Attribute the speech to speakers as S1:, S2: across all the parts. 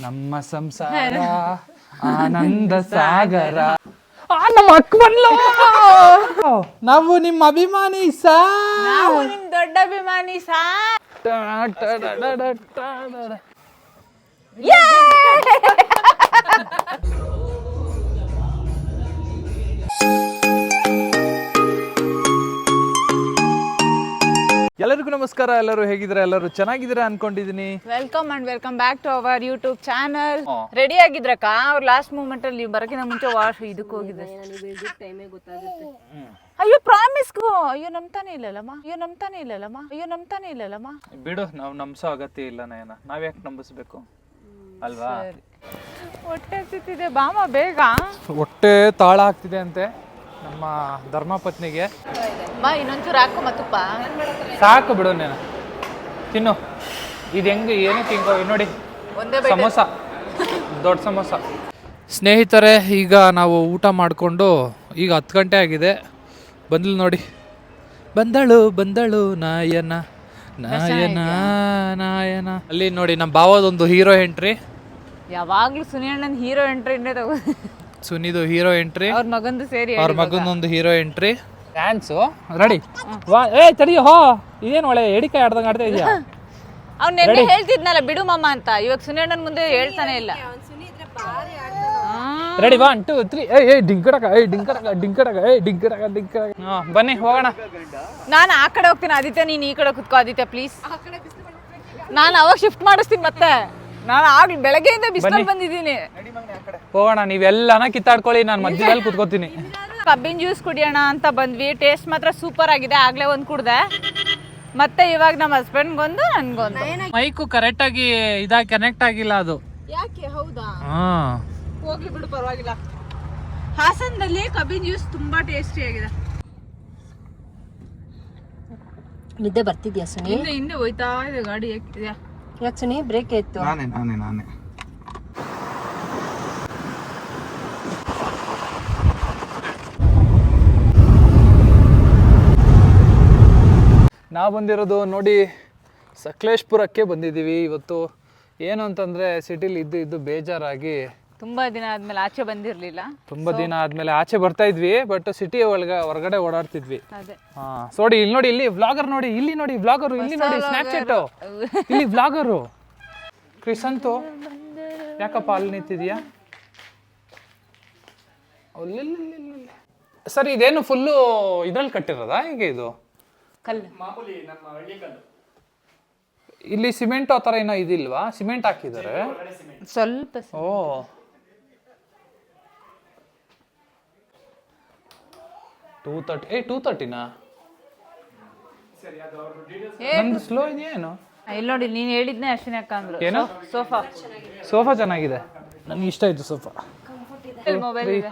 S1: ನಮ್ಮ ಸಂಸಾರ ಆನಂದ ಸಾಗರ. ಆ, ನಮ್ಮ ಅಕ್ಕ ಬಂದ್ಲು ನಾವು ನಿಮ್ಮ ಅಭಿಮಾನಿ ಸಾ.
S2: ನಾವು ನಿಮ್ ದೊಡ್ಡ ಅಭಿಮಾನಿ ಸಾ.
S1: ಎಲ್ಲರಿಗೂ ನಮಸ್ಕಾರ ಎಲ್ಲರೂ ಹೇಗಿದ್ದೀರಾ ಎಲ್ಲರೂ ಚೆನ್ನಾಗಿದ್ದೀರಾ ಅನ್ಕೊಂಡಿದೀನಿ
S2: welcome and welcome back to our YouTube channel. Ready ಆಗಿದ್ರಕ್ಕ? ಅವ್ರು ಲಾಸ್ಟ್ ಮೂಮೆಂಟ್ ಅಲ್ಲಿ ನೀವು ಬರೋಕ್ಕಿಂತ ಮುಂಚೆ ವಾಶ್ ಇದಕ್ಕೆ ಹೋಗಿದ್ದೆ. ಅಯ್ಯೋ ಪ್ರಾಮಿಸ್ ಅಯ್ಯೋ ನಮ್ತಾನೆ ಇಲ್ಲಲ್ಲಮ್ಮ. ಅಯ್ಯೋ ನಮ್ತಾನೆ ಇಲ್ಲಲ್ಲಮ್ಮ. ಅಯ್ಯೋ ನಮ್ತಾನೆ ಇಲ್ಲಲ್ಲಮ್ಮ.
S1: ಬಿಡು ನಾವು ನಂಬಿಸೋ ಅಗತ್ಯ ಇಲ್ಲ ನಯನ. ನಾವ್ಯಾಕೆ ನಂಬಿಸ್ಬೇಕು? ಅಲ್ವಾ?
S2: ಹೊಟ್ಟೆ ಸಿತ್ತಿದೆ ಬಾಮ ಬೇಗ.
S1: ಹೊಟ್ಟೆ ತಾಳ ಆಗ್ತಿದೆ ಅಂತೆ. ನಮ್ಮ ಧರ್ಮಪತ್ನಿಗೆ.
S2: ಮಾ ಇನ್ನೊಂಚೂರು ಹಾಕು ಮತ್ತಪ್ಪ
S1: ಸಾಕು ಬಿಡು ನೀನು. ತಿನ್ನು. ಇದು ಹೆಂಗೆ ಏನು ಹಿಂಗೋ ನೋಡಿ.
S2: ಒಂದೇ
S1: ಸಮೋಸ. ದೊಡ್ಡ ಸಮೋಸ. ಸ್ನೇಹಿತರೆ ಈಗ ನಾವು ಊಟ ಮಾಡಿಕೊಂಡು ಈಗ ಹತ್ತು ಗಂಟೆ ಆಗಿದೆ. ಬಂದ್ಲು ನೋಡಿ. ಬಂದಳು ಬಂದಳು ನಾಯನ. ನಾಯನ ನಾಯನ. ಅಲ್ಲಿ ನೋಡಿ ನಮ್ಮ ಭಾವದೊಂದು ಹೀರೋ ಎಂಟ್ರಿ
S2: ಯಾವಾಗ್ಲೂ ಸುನಿಯಣ್ಣನ ಹೀರೋ ಎಂಟ್ರಿ ತಗೋ.
S1: ಸುನಿದು ಹೀರೋ ಎಂಟ್ರಿ
S2: ಅವ್ರ ಮಗಂದು ಸೇರಿ
S1: ಅವ್ರ ಮಗನೊಂದು ಹೀರೋ ಎಂಟ್ರಿ ಡ್ಯಾನ್ಸು ರೆಡಿ ವಾ ಏ ತಡಿಯೋ ಹೋ ಇದೇನು ಒಳ್ಳೆ ಎಡಿಕಾಯಿ ಆಡ್ದಂಗೆ ಆಡ್ತಾ ಇದೆಯಾ?
S2: ಅವ್ನು ನೆನ್ನೆ ಹೇಳ್ತಿದ್ನಲ್ಲ ಬಿಡು ಮಮ್ಮ ಅಂತ. ಇವಾಗ ಸುನಿಯಣ್ಣನ ಮುಂದೆ ಹೇಳ್ತಾನೆ ಇಲ್ಲ.
S1: ರೆಡಿ ಒನ್ ಟೂ ತ್ರೀ ಏ ಏ ಡಿಂಕಡಕ ಏ ಡಿಂಕಡಕ ಡಿಂಕಡಕ ಏ ಡಿಂಕಡಕ ಡಿಂಕಡಕ. ಹಾಂ ಬನ್ನಿ ಹೋಗೋಣ.
S2: ನಾನು ಆ ಕಡೆ ಹೋಗ್ತೀನಿ ಆದಿತ್ಯ ನೀನು ಈ ಕಡೆ ಕುತ್ಕೋ ಆದಿತ್ಯ ಪ್ಲೀಸ್ ನಾನು ಅವಾಗ ಶಿಫ್ಟ್ ಮಾಡಿಸ್ತೀನಿ ಮತ್ತೆ. ನಾನು ಆಗ್ಲಿ ಬೆಳಗ್ಗೆಯಿಂದ ಬಿಸಿಲು ಬಂದಿದ್ದೀನಿ.
S1: ಹೋಗೋಣ ನೀವೆಲ್ಲನ ಕಿತ್ತಾಡ್ಕೊಳ್ಳಿ ನಾನು ಮಧ್ಯದಲ್ಲಿ ಕುತ್ಕೋತೀನಿ.
S2: ಕಬ್ಬಿನ ಜ್ಯೂಸ್ ಕುಡಿಯೋಣ ಅಂತ ಬಂದ್ವಿ. ಟೇಸ್ಟ್ ಮಾತ್ರ ಸೂಪರ್ ಆಗಿದೆ. ಆಗ್ಲೇ ಒಂದು ಕುಡ್ದೆ. ಮತ್ತೆ ಇವಾಗ ನಮ್ಮ ಹಸ್ಬೆಂಡ್ಗೊಂದು ನನ್ಗೊಂದು.
S1: ಮೈಕು ಕರೆಕ್ಟಾಗಿ ಇದಾಗಿ ಕನೆಕ್ಟ್ ಆಗಿಲ್ಲ ಅದು.
S2: ಯಾಕೆ? ಹೌದಾ?
S1: ಹಾಂ.
S2: ಹೋಗ್ಲಿ ಬಿಡು ಪರವಾಗಿಲ್ಲ. ಹಾಸನದಲ್ಲಿ ಕಬ್ಬಿನ ಜ್ಯೂಸ್ ತುಂಬಾ ಟೇಸ್ಟಿ ಆಗಿದೆ.
S3: ನಿದ್ದೆ ಬರ್ತಿದ್ಯಾ ಸುನಿ?
S2: ಹಿಂದೆ ಹಿಂದೆ ಹೋಯ್ತಾ ಇದೆ ಗಾಡಿ ಯಾಕಿದ್ಯಾ
S3: ಯಾಕೆ ಸುನಿ ಬ್ರೇಕ್ ಇತ್ತು
S4: ನಾನೇ ನಾನೇ ನಾನೇ.
S1: ನಾವು ಬಂದಿರೋದು ನೋಡಿ ಸಕಲೇಶ್ಪುರಕ್ಕೆ ಬಂದಿದ್ದೀವಿ. ಇವತ್ತು ಏನು ಅಂತಂದರೆ ಸಿಟಿಲಿ ಇದ್ದು ಇದ್ದು ಬೇಜಾರಾಗಿ
S2: ತುಂಬಾ ದಿನ ಆದ್ಮೇಲೆ ಆಚೆ ಬಂದಿರ್ಲಿಲ್ಲ.
S1: ತುಂಬಾ ದಿನ ಆದಮೇಲೆ ಆಚೆ ಬರ್ತಾ ಇದ್ವಿ ಬಟ್ ಸಿಟಿ ಒಳಗ ಹೊರಗಡೆ ಓಡಾಡ್ತಿದ್ವಿ.
S2: ಅದೇ.
S1: ಹಾಂ ನೋಡಿ ಇಲ್ಲಿ ನೋಡಿ ಇಲ್ಲಿ ವ್ಲಾಗರ್ ನೋಡಿ ಇಲ್ಲಿ ನೋಡಿ ವ್ಲಾಗರ್ ಇಲ್ಲಿ ನೋಡಿ ಸ್ನ್ಯಾಪ್ಚಾಟ್ ಇಲ್ಲಿ ವ್ಲಾಗರು ಕ್ರಿಸಂತು ಯಾಕಪ್ಪ ಅಲ್ಲಿ ನಿಂತಿದ್ಯಾ. ಸರ್ ಇದೇನು ಫುಲ್ಲು ಇದ್ರಲ್ಲಿ ಕಟ್ಟಿರೋದಾ? ಹೇಗೆ ಇದು?
S2: ಕಲ್ಲು.
S1: ಇಲ್ಲಿ ಸಿಮೆಂಟ್ ಆ ಥರ ಏನೋ ಇದಿಲ್ವಾ? ಸಿಮೆಂಟ್ ಹಾಕಿದ್ದಾರೆ.
S2: ಸ್ವಲ್ಪ
S1: ಓ. ಟೂ ತರ್ಟಿ ಏ ಟೂ ತರ್ಟಿನಾ ನಂದು ಸ್ಲೋ ಏನು?
S2: ಇಲ್ಲ ನೋಡಿ ನೀನು ಹೇಳಿದ್ನೆ ಅಶ್ವಿನಿ ಅಕ್ಕ ಅಂದ್ರು.
S1: ಏನು?
S2: ಸೋಫಾ.
S1: ಸೋಫಾ ಚೆನ್ನಾಗಿದೆ. ನನಗೆ ಇಷ್ಟ ಆಯ್ತು ಸೋಫಾ.
S2: ಮೊಬೈಲ್ ಇದೆ.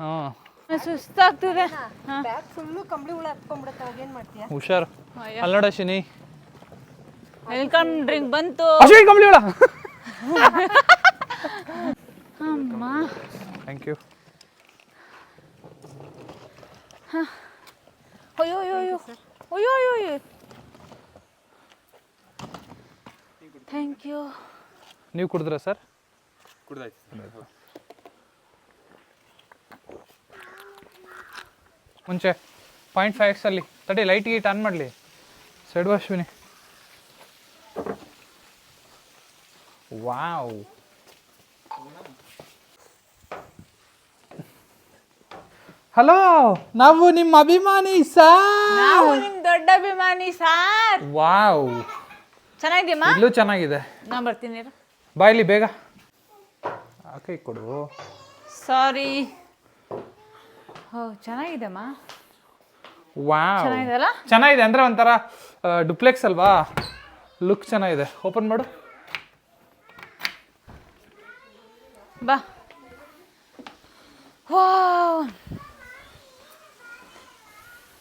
S1: ಹಾಂ.
S2: ಸುಸ್ತಾಗ್ತಿದೆ. ಹಾ.
S3: ಫುಲ್ಲು ಕಂಬಳಿ ಹುಳ ಹತ್ಕೊಂಡ್ಬಿಡುತ್ತೆ ಅವಾಗ ಏನ್ ಮಾಡ್ತೀಯ?
S1: ಹುಷಾರು. ಅಲ್ಲೋಡ ಶಿನಿ
S2: ವೆಲ್ಕಮ್ ಡ್ರಿಂಕ್ ಬಂತು.
S1: ಅಶ್ವಿನಿ ಕಂಬಳಿ ಹುಳ.
S2: ಅಮ್ಮ
S1: ಥ್ಯಾಂಕ್ ಯು
S2: ಅಯ್ಯೋ ಅಯ್ಯೋ ಅಯ್ಯೋ. ಅಯ್ಯೋ ಅಯ್ಯೋ ಅಯ್ಯೋ. ಥ್ಯಾಂಕ್ ಯು
S1: ನೀವು ಕುಡಿದ್ರಾ ಸರ್ ಮುಂಚೆ ಪಾಯಿಂಟ್ ಫೈವ್ ಎಕ್ಸಲ್ಲಿ ತಡಿ ಲೈಟ್ ಗೀಟ್ ಆನ್ ಮಾಡಲಿ. ಸೈಡ್ ಅಶ್ವಿನಿ ವಾವ್ ಹಲೋ ನಾವು ನಿಮ್ಮ ಅಭಿಮಾನಿ
S2: ನಾವು ನಿಮ್ ದೊಡ್ಡ ಅಭಿಮಾನಿ ಸಾರ್
S1: ವಾವ್
S2: ಚೆನ್ನಾಗಿದ್ಯಮ್ಮ
S1: ಇಲ್ಲೂ ಚೆನ್ನಾಗಿದೆ.
S2: ನಾ ಬರ್ತೀನಿ ಬಾ
S1: ಇಲ್ಲಿ ಬೇಗ. ಕೈ ಕೊಡು.
S2: ಸಾರಿ ಓ ಚೆನ್ನಾಗಿದೆಮ್ಮ
S1: ವಾವ್
S2: ಚೆನ್ನಾಗಿದೆಲ್ಲ
S1: ಚೆನ್ನಾಗಿದೆ ಅಂದ್ರೆ ಒಂಥರ ಡುಪ್ಲೆಕ್ಸ್ ಅಲ್ವಾ? ಲುಕ್ ಚೆನ್ನಾಗಿದೆ. ಓಪನ್ ಮಾಡು.
S2: ಬಾ. ವಾವ್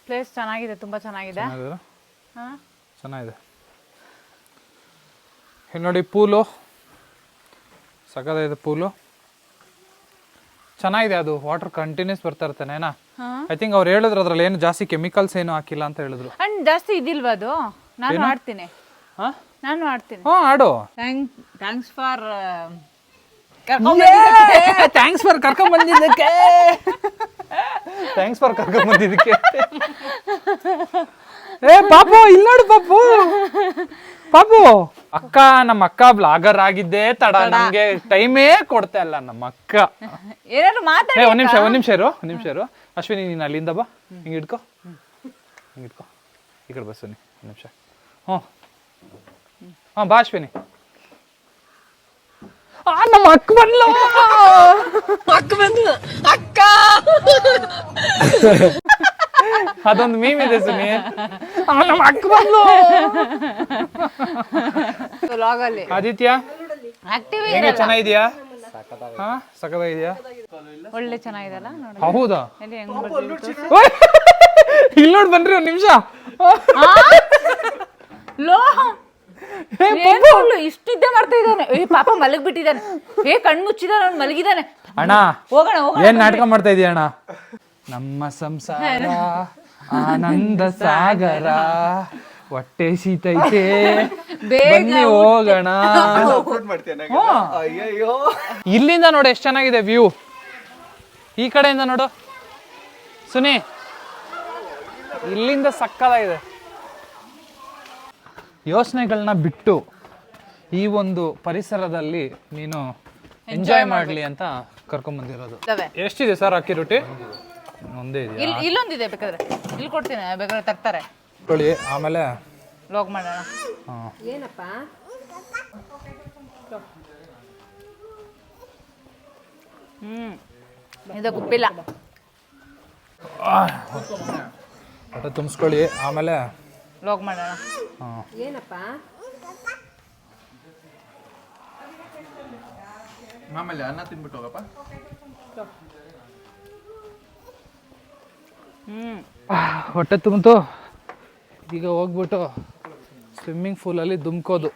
S2: ಪ್ಲೇಸ್ ಚೆನ್ನಾಗಿದೆ ತುಂಬಾ ಚೆನ್ನಾಗಿದೆ.
S1: ಚೆನ್ನಾಗಿದೆ?
S2: ಹಾ?
S1: ಚೆನ್ನಾಗಿದೆ. ಇಲ್ಲಿ ನೋಡಿ ಪೂಲು. ಸಖತ್ತಾಗಿದೆ ಪೂಲು. ಚೆನ್ನಾಗಿದೆ ಅದು. ವಾಟರ್ ಕಂಟಿನ್ಯೂಸ್ ಬರ್ತಾ ಇರ್ತಾನೆ ಐ ಥಿಂಕ್ ಅವ್ರು ಹೇಳಿದ್ರು ಅದ್ರಲ್ಲಿ ಏನು ಜಾಸ್ತಿ ಕೆಮಿಕಲ್ಸ್ ಏನು ಹಾಕಿಲ್ಲ ಅಂತ ಹೇಳಿದ್ರು.
S2: ಅಂಡ್ ಜಾಸ್ತಿ ಇದಿಲ್ವಾ ಅದು? ನಾನು ಆಡ್ತೀನಿ
S1: ಹಾ?
S2: ನಾನು ಆಡ್ತೀನಿ
S1: ಹ್ಞೂ ಆಡು
S2: thank thanks for
S1: thanks for ಕರ್ಕೊಂಡ್ ಬಂದಿದ್ದಕ್ಕೆ ಥ್ಯಾಂಕ್ಸ್ ಫಾರ್ ಕರ್ಕೊಂಡ್ ಬಂದಿದ್ದಕ್ಕೆ. ಏ ಪಾಪು ಇಲ್ಲ ನೋಡು ಪಾಪು. ಪಾಪು. ಅಕ್ಕ ನಮ್ಮ ಅಕ್ಕ ಬ್ಲಾಗರ್ ಆಗಿದ್ದೇ ತಡ ನಮ್ಗೆ ಟೈಮೇ ಕೊಡ್ತಾ ಇಲ್ಲ ನಮ್ಮ ಅಕ್ಕ.
S2: ಏನಾದ್ರು
S1: ಏ
S2: ಮಾತಾಡಿ
S1: ಒಂದ್ ನಿಮಿಷ ಒಂದ್ ನಿಮಿಷ ಇರು ಒಂದ್ ನಿಮಿಷ ಇರು. ಅಶ್ವಿನಿ ನೀನು ಅಲ್ಲಿಂದ ಬಾ. ಹಿಂಗೆ ಇಟ್ಕೋ ಹಿಂಗ್ ಇಟ್ಕೋ ಈ ಕಡೆ ಬಸ್ ನೀ ಒಂದ್ ನಿಮಿಷ. ಹ್ಞೂ ಹಾಂ ಬಾ ಅಶ್ವಿನಿ. ಆ ನಮ್ಮ ಅಕ್ಕ ಬಂದ್ಲು.
S3: ಅಕ್ಕ ಬಂದ್ಲು. ಅಕ್ಕ.
S1: ಅದೊಂದು ಮೀಮ್ ಇದೆ ಸುನಿ. ಆ ನಮ್ಮ ಅಕ್ಕ ಬಂದ್ಲು.
S2: ಲಾಗಲ್ಲಿ
S1: ಆದಿತ್ಯ
S2: ಆಕ್ಟಿವ್
S1: ಹೆಂಗೆ ಚೆನ್ನಾಗಿದ್ಯಾ? ಹಾ ಸಕದಾಗಿದ್ಯಾ
S2: ಒಳ್ಳೆ ಚೆನ್ನಾಗಿದಲ್ಲ ನೋಡಿ.
S1: ಹೌದಾ?
S2: ಎಲ್ಲಿ ಹೆಂಗ್
S1: ಇಲ್ಲಿ ನೋಡಿ ಬನ್ರಿ ಒಂದ್ ನಿಮಿಷ.
S2: ಲೋ. ಇಷ್ಟಿದ್ದೆ ಮಾಡ್ತಾ ಇದ್ದಾನೆ. ಏ ಪಾಪ ಮಲಗಿ ಬಿಟ್ಟಿದ್ದಾನೆ ಏ ಕಣ್ಣು ಮುಚ್ಚಿದಾನೆ ಅವ್ನು ಮಲಗಿದಾನೆ.
S1: ಅಣ್ಣ
S2: ಹೋಗೋಣ ಹೋಗೋಣ
S1: ಏನ್ ನಾಟಕ ಮಾಡ್ತಾ ಇದೀಯ ಅಣ್ಣ? ನಮ್ಮ ಸಂಸಾರ ಆನಂದ ಸಾಗರ ಹೊಟ್ಟೆ ಸೀತೈತೆ
S2: ಬೇಗ
S1: ಬನ್ನಿ ಹೋಗೋಣ.
S4: ಅಯ್ಯಯ್ಯೋ.
S1: ಇಲ್ಲಿಂದ ನೋಡು ಎಷ್ಟು ಚೆನ್ನಾಗಿದೆ ವ್ಯೂ ಈ ಕಡೆಯಿಂದ ನೋಡು. ಸುನಿ ಇಲ್ಲಿಂದ ಸಕ್ಕದಾಗಿದೆ ಯೋಚನೆಗಳನ್ನ ಬಿಟ್ಟು ಈ ಒಂದು ಪರಿಸರದಲ್ಲಿ ನೀನು ಎಂಜಾಯ್ ಮಾಡಲಿ ಅಂತ
S2: ಕರ್ಕೊಂಡ್ಬಂದಿರೋದು.
S1: ಎಷ್ಟಿದೆ ಸರ್ ಅಕ್ಕಿ ರೊಟ್ಟಿ? ಒಂದೇ ಇದೆ
S2: ಇಲ್ಲಿ ಇಲ್ಲೊಂದಿದೆ ಬೇಕಾದ್ರೆ. ಇಲ್ಲಿ ಕೊಡ್ತೀನಿ ಬೇಕಾದ್ರೆ ತರ್ತಾರೆ.
S1: ತಗೊಳ್ಳಿ ಆಮೇಲೆ
S2: ಲಾಗ್ ಮಾಡೋಣ.
S1: ಹ್ಮ್
S3: ಏನಪ್ಪ?
S2: ಹ್ಮ್. ಇದು ಗುಪ್ಪಿಲ್ಲ
S1: ಹೊಟ್ಟೆ ತುಂಬಿಸ್ಕೊಳ್ಳಿ ಆಮೇಲೆ
S2: ಲಾಗ್ ಮಾಡೋಣ.
S1: ಹಾ.
S3: ಏನಪ್ಪ?
S4: ಆಮೇಲೆ ಅನ್ನ ತಿನ್ಬಿಟ್ಟು ಹೋಗಪ್ಪ.
S2: ಹ್ಞೂ
S1: ಹೊಟ್ಟೆ ತುಂಬಿತು. ಈಗ ಹೋಗ್ಬಿಟ್ಟು ಸ್ವಿಮ್ಮಿಂಗ್ ಪೂಲಲ್ಲಿ ದುಮ್ಕೋದು.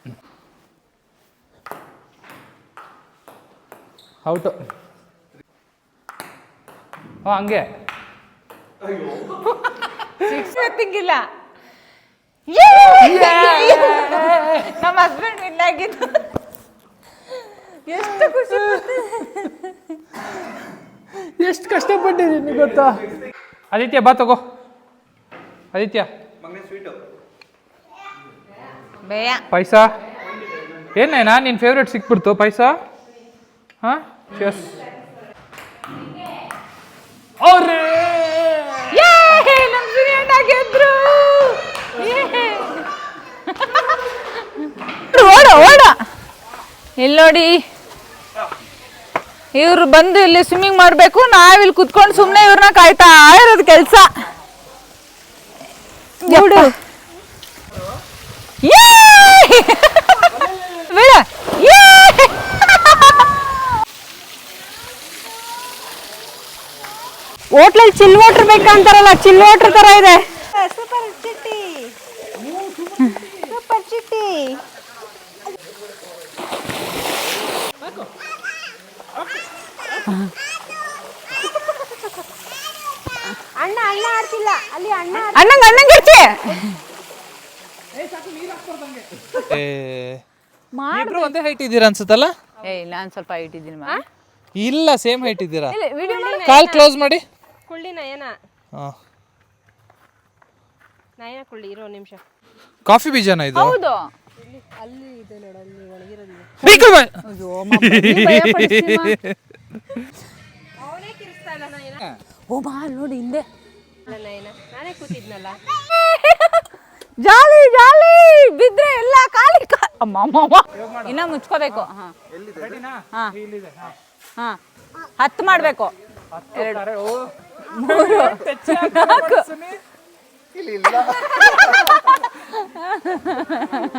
S1: ಔಟು. ಹಾಂ ಹಂಗೆ.
S2: ಸಿಕ್ಸ್ ತಿಂಗಿಲ್ಲ. ನಮ್ಮ ಹಸ್ಬೆಂಡ್ ವಿನ್ ಆಗಿದ್ದು. ಎಷ್ಟು ಖುಷಿ
S1: ಎಷ್ಟು ಕಷ್ಟಪಟ್ಟಿದ್ದೀನಿ ಗೊತ್ತಾ? ಆದಿತ್ಯ ಬಾ ತಗೋ. ಆದಿತ್ಯ.
S2: ಬೇಯ.
S1: ಪಾಯಸ ಏನೇನಾ ನಿನ್ನ ಫೇವ್ರೇಟ್ ಸಿಕ್ಬಿಡ್ತು ಪೈಸಾ? ಹಾಂ? ಎಸ್ ಅವ್ರೇ!
S2: ಇಲ್ಲಿ ನೋಡಿ. ಇವ್ರು ಬಂದು ಇಲ್ಲಿ ಸ್ವಿಮ್ಮಿಂಗ್ ಮಾಡಬೇಕು. ನಾವಿಲ್ಲಿ ಕುತ್ಕೊಂಡು ಸುಮ್ಮನೆ ಇವ್ರನ್ನ ಕಾಯ್ತಾ ಇರೋದು ಕೆಲಸ. ನೋಡು!
S3: ಹೋಟ್ಲಲ್ಲಿ ಚಿಲ್ ವಾಟರ್ ಬೇಕಂತಾರಲ್ಲ ಚಿಲ್ ವಾಟರ್ ತರ ಇದೆ. ಸೂಪರ್ ಚಿಟ್ಟಿ. ಸೂಪರ್ ಚಿಟ್ಟಿ. ಅಣ್ಣ ಅಣ್ಣ ಆಡ್ತಿಲ್ಲ. ಅಲ್ಲಿ ಅಣ್ಣ
S2: ಅಣ್ಣಂಗ್ ಅಣ್ಣಂಗ್ ಇರ್ತಿ
S1: ಇಬ್ರು ಒಂದೇ ಹೈಟ್ ಇದ್ದೀರಾ ಅನ್ಸುತ್ತಲ್ಲ?
S2: ಏ ನಾನು ಸ್ವಲ್ಪ ಹೈಟ್ ಇದ್ದೀನಿ ಮಾ
S1: ಇಲ್ಲ ಸೇಮ್ ಹೈಟ್ ಇದ್ದೀರಾ?
S2: ವಿಡಿಯೋ
S1: ಕಾಲ್ ಕ್ಲೋಸ್ ಮಾಡಿ.
S3: ಕುಳ್ಳಿ ನಯನ.
S1: ಹಾಂ.
S3: ನಯನ ಕುಳ್ಳಿ ಇರೋ ನಿಮಿಷ.
S1: ಕಾಫಿ ಬೀಜನ ಇದು?
S2: ಹೌದು. ಅಯ್ಯೋ ಭಯ ಪಡಿಸ್ತೀಯ ಮಾ. ಓ ಬಾ ಅಲ್ಲಿ ನೋಡಿ ಹಿಂದೆ.
S3: ನಯನ ನಾನೇ ಕೂತಿದ್ನಲ್ಲ
S2: ಜಾಲಿ ಜಾಲಿ ಬಿದ್ರೆ ಎಲ್ಲ ಕಾಲಿ ಕಾ ಅಮ್ಮ ಅಮ್ಮ, ಅಮ್ಮ. ಇನ್ನ ಮುಚ್ಕೋಬೇಕು ಹಾ. ಹಾ. ಹಾ. ಹತ್ತು ಮಾಡ್ಬೇಕು. ಎರಡು. ಮೂರು. ನಾಲ್ಕು.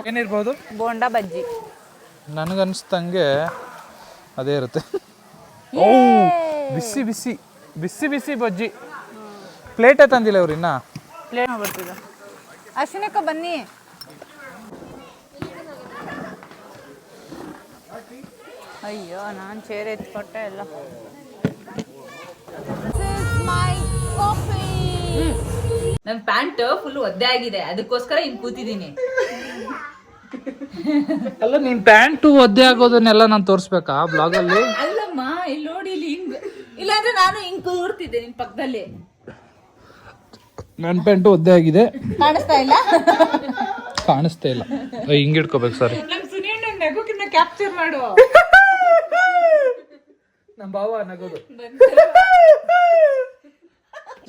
S1: ಏನಿರ್ಬೋದು?
S2: ಬೋಂಡ ಬಜ್ಜಿ.
S1: ನನಗನ್ಸ್ದಂಗೆ ಅದೇ ಇರುತ್ತೆ. ಓ ಬಿಸಿ ಬಿಸಿ ಬಿಸಿ ಬಿಸಿ ಬಜ್ಜಿ. ಪ್ಲೇಟೇ ತಂದಿಲ್ಲ ಅವ್ರು ಇನ್ನ.
S2: ಪ್ಲೇಟ್ ಮಾಡ್ಬಿಡ್ತಿದ್ದ ಅಶ್ವಿನಕ್ಕ ಬನ್ನಿ. ಅಯ್ಯೋ ನಾನು ಚೇರ್ ಎತ್ಕೊಟ್ಟೆ ಎಲ್ಲ. ನನ್ನ ಪ್ಯಾಂಟ್ ಫುಲ್ ಒದ್ದೆ ಆಗಿದೆ ಅದಕ್ಕೋಸ್ಕರ ಹಿಂಗ್ ಕೂತಿದ್ದೀನಿ.
S1: ಅಲ್ಲ ನಿನ್ ಪ್ಯಾಂಟ್ ಒದ್ದೆ ಆಗೋದನ್ನೆಲ್ಲ ನಾನು ತೋರಿಸ್ಬೇಕಾ ಬ್ಲಾಗಲ್ಲಿ
S2: ಅಲ್ಲಮ್ಮ ಇಲ್ಲಿ ನೋಡಿ ಇಲ್ಲಿ ಹಿಂಗ್. ಇಲ್ಲಾಂದ್ರೆ ನಾನು ಹಿಂಗ್ ಕೂರ್ತಿದ್ದೆ ನಿನ್ ಪಕ್ಕದಲ್ಲಿ.
S1: ನನ್ನ ಪ್ಯಾಂಟ್ ಒದ್ದೆ ಆಗಿದೆ.
S2: ಕಾಣಿಸ್ತಾ ಇಲ್ಲ?
S1: ಕಾಣಿಸ್ತಾ ಇಲ್ಲ. ಹಿಂಗ್ ಇಟ್ಕೋಬೇಕು ಸರಿ
S2: ನಮ್ ಸುನೀಲ್ ನಗುಕಿನ್ನ ಕ್ಯಾಪ್ಚರ್ ಮಾಡು.
S1: ನಮ್ಮ ಭಾವ ನಗೋದು.